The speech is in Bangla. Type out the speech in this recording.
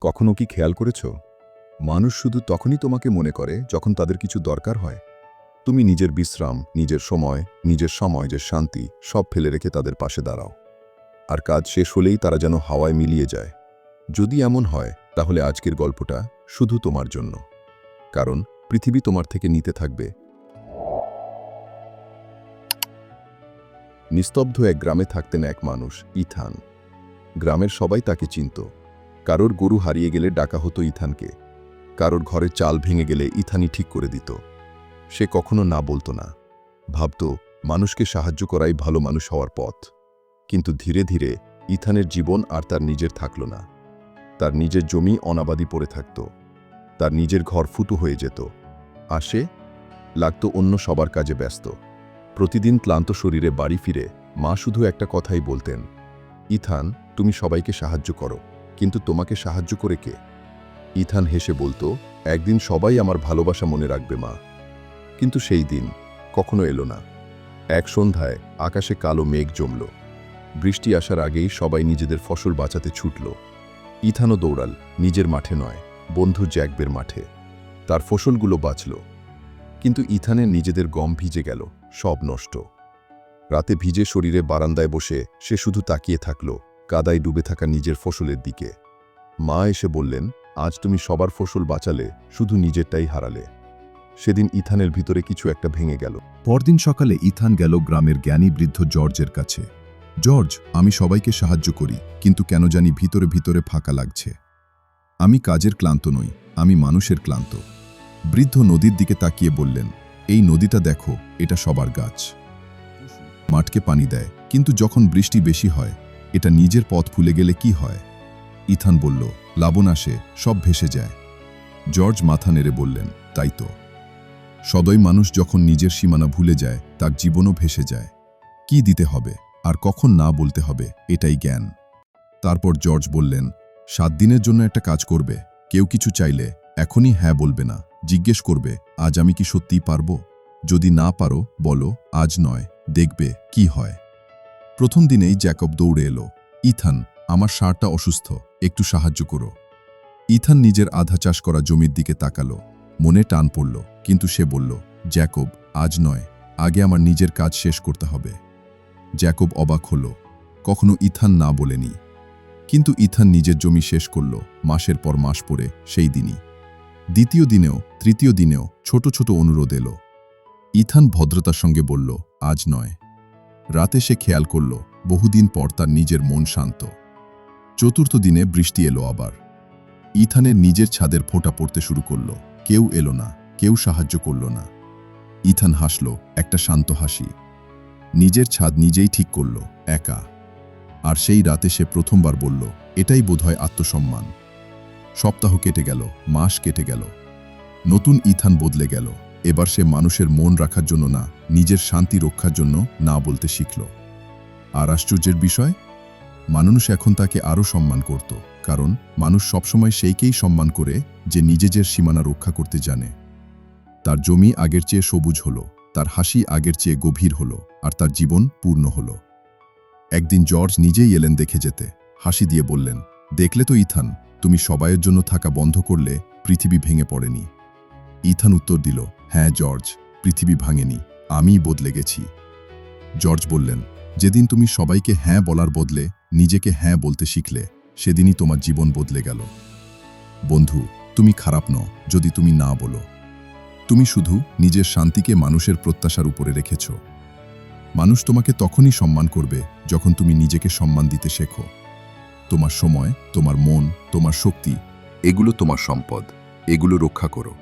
কখনো কি খেয়াল করেছ? মানুষ শুধু তখনই তোমাকে মনে করে যখন তাদের কিছু দরকার হয়। তুমি নিজের বিশ্রাম, নিজের সময় নিজের সময়, যে শান্তি, সব ফেলে রেখে তাদের পাশে দাঁড়াও। আর কাজ শেষ হলেই তারা যেন হাওয়ায় মিলিয়ে যায়। যদি এমন হয়, তাহলে আজকের গল্পটা শুধু তোমার জন্য। কারণ পৃথিবী তোমার থেকে নিতে থাকবে। নিস্তব্ধ এক গ্রামে থাকতেন এক মানুষ, ইথান। গ্রামের সবাই তাকে চিনত। কারোর গরু হারিয়ে গেলে ডাকা হতো ইথানকে, কারোর ঘরে চাল ভেঙে গেলে ইথানই ঠিক করে দিত। সে কখনো না বলতো না। ভাবত, মানুষকে সাহায্য করাই ভালো মানুষ হওয়ার পথ। কিন্তু ধীরে ধীরে ইথানের জীবন আর তার নিজের থাকল না। তার নিজের জমি অনাবাদি পড়ে থাকত। তার নিজের ঘর ফুটো হয়ে যেত। আসে লাগতো অন্য সবার কাজে ব্যস্ত। প্রতিদিন ক্লান্ত শরীরে বাড়ি ফিরে মা শুধু একটা কথাই বলতেন, ইথান, তুমি সবাইকে সাহায্য করো। কিন্তু তোমাকে সাহায্য করে কে? ইথান হেসে বলতো, একদিন সবাই আমার ভালোবাসা মনে রাখবে, মা। কিন্তু সেই দিন কখনো এলো না। এক সন্ধ্যায় আকাশে কালো মেঘ জমল। বৃষ্টি আসার আগেই সবাই নিজেদের ফসল বাঁচাতে ছুটল। ইথানও দৌড়াল, নিজের মাঠে নয়, বন্ধু জ্যাকবের মাঠে। তার ফসলগুলো বাঁচল। কিন্তু ইথানের নিজেদের গম ভিজে গেল, সব নষ্ট। রাতে ভিজে শরীরে বারান্দায় বসে সে শুধু তাকিয়ে থাকল কাদায় ডুবে থাকা নিজের ফসলের দিকে। মা এসে বললেন, আজ তুমি সবার ফসল বাঁচালে, শুধু নিজেরটাই হারালে। সেদিন ইথানের ভিতরে কিছু একটা ভেঙে গেল। পরদিন সকালে ইথান গেল গ্রামের জ্ঞানী বৃদ্ধ জর্জের কাছে। জর্জ, আমি সবাইকে সাহায্য করি, কিন্তু কেন জানি ভিতরে ভিতরে ফাঁকা লাগছে। আমি কাজের ক্লান্ত নই, আমি মানুষের ক্লান্ত। বৃদ্ধ নদীর দিকে তাকিয়ে বললেন, এই নদীটা দেখো, এটা সবার গাছ। মাঠকে পানি দেয়, কিন্তু যখন বৃষ্টি বেশি হয় এটা নিজের পথ ভুলে গেলে কি হয়? ইথান বলল লাবণ আসে, সব ভেসে যায়। জর্জ মাথা নেড়ে বললেন, তাই তো। সদয় মানুষ যখন নিজের সীমানা ভুলে যায়, তার জীবনও ভেসে যায়। কি দিতে হবে? আর কখন না বলতে হবে? এটাই জ্ঞান। তারপর জর্জ বললেন, সাত দিনের জন্য একটা কাজ করবে। কেউ কিছু চাইলে এখনই হ্যাঁ বলবে না। জিজ্ঞেস করবে, আজ আমি কি সত্যিই পারব? যদি না পারো, বলো, আজ নয়। দেখবে কি হয়? প্রথম দিনেই জ্যাকব দৌড়ে এলো, ইথান, আমার সারটা অসুস্থ, একটু সাহায্য করো। ইথান নিজের আধা চাষ করা জমির দিকে তাকালো, মনে টান পড়ল, কিন্তু সে বলল, জ্যাকব, আজ নয়, আগে আমার নিজের কাজ শেষ করতে হবে। জ্যাকব অবাক হল, কখনো ইথান না বলেনি। কিন্তু ইথান নিজের জমি শেষ করল, মাসের পর মাস পরে সেই দিনই। দ্বিতীয় দিনেও, তৃতীয় দিনেও ছোট ছোট অনুরোধ এলো। ইথান ভদ্রতার সঙ্গে বলল, আজ নয়। রাতে সে খেয়াল করল, বহুদিন পর তার নিজের মন শান্ত। চতুর্থ দিনে বৃষ্টি এলো আবার। ইথানের নিজের ছাদের ফোঁটা পড়তে শুরু করল। কেউ এলো না, কেউ সাহায্য করল না। ইথান হাসল, একটা শান্ত হাসি। নিজের ছাদ নিজেই ঠিক করল, একা। আর সেই রাতে সে প্রথমবার বলল, এটাই বোধহয় আত্মসম্মান। সপ্তাহ কেটে গেল, মাস কেটে গেল। নতুন ইথান বদলে গেল। এবার সে মানুষের মন রাখার জন্য না, নিজের শান্তি রক্ষার জন্য না বলতে শিখল। আর আশ্চর্যের বিষয়, মানুষ এখন তাকে আরও সম্মান করত, কারণ মানুষ সবসময় সেইকেই সম্মান করে যে নিজেদের সীমানা রক্ষা করতে জানে। তার জমি আগের চেয়ে সবুজ হলো, তার হাসি আগের চেয়ে গভীর হলো, আর তার জীবন পূর্ণ হলো। একদিন জর্জ নিজেই এলেন দেখে যেতে। হাসি দিয়ে বললেন, দেখলে তো ইথান, তুমি সবাইয়ের জন্য থাকা বন্ধ করলে পৃথিবী ভেঙে পড়েনি। ইথান উত্তর দিল হ্যাঁ জর্জ, পৃথিবী ভাঙেনি, আমিই বদলে গেছি। জর্জ বললেন, যেদিন তুমি সবাইকে হ্যাঁ বলার বদলে নিজেকে হ্যাঁ বলতে শিখলে, সেদিনই তোমার জীবন বদলে গেল। বন্ধু, তুমি খারাপ নও, যদি তুমি না বলো। তুমি শুধু নিজের শান্তিকে মানুষের প্রত্যাশার উপরে রেখেছ। মানুষ তোমাকে তখনই সম্মান করবে যখন তুমি নিজেকে সম্মান দিতে শেখো। তোমার সময়, তোমার মন, তোমার শক্তি, এগুলো তোমার সম্পদ, এগুলো রক্ষা করো।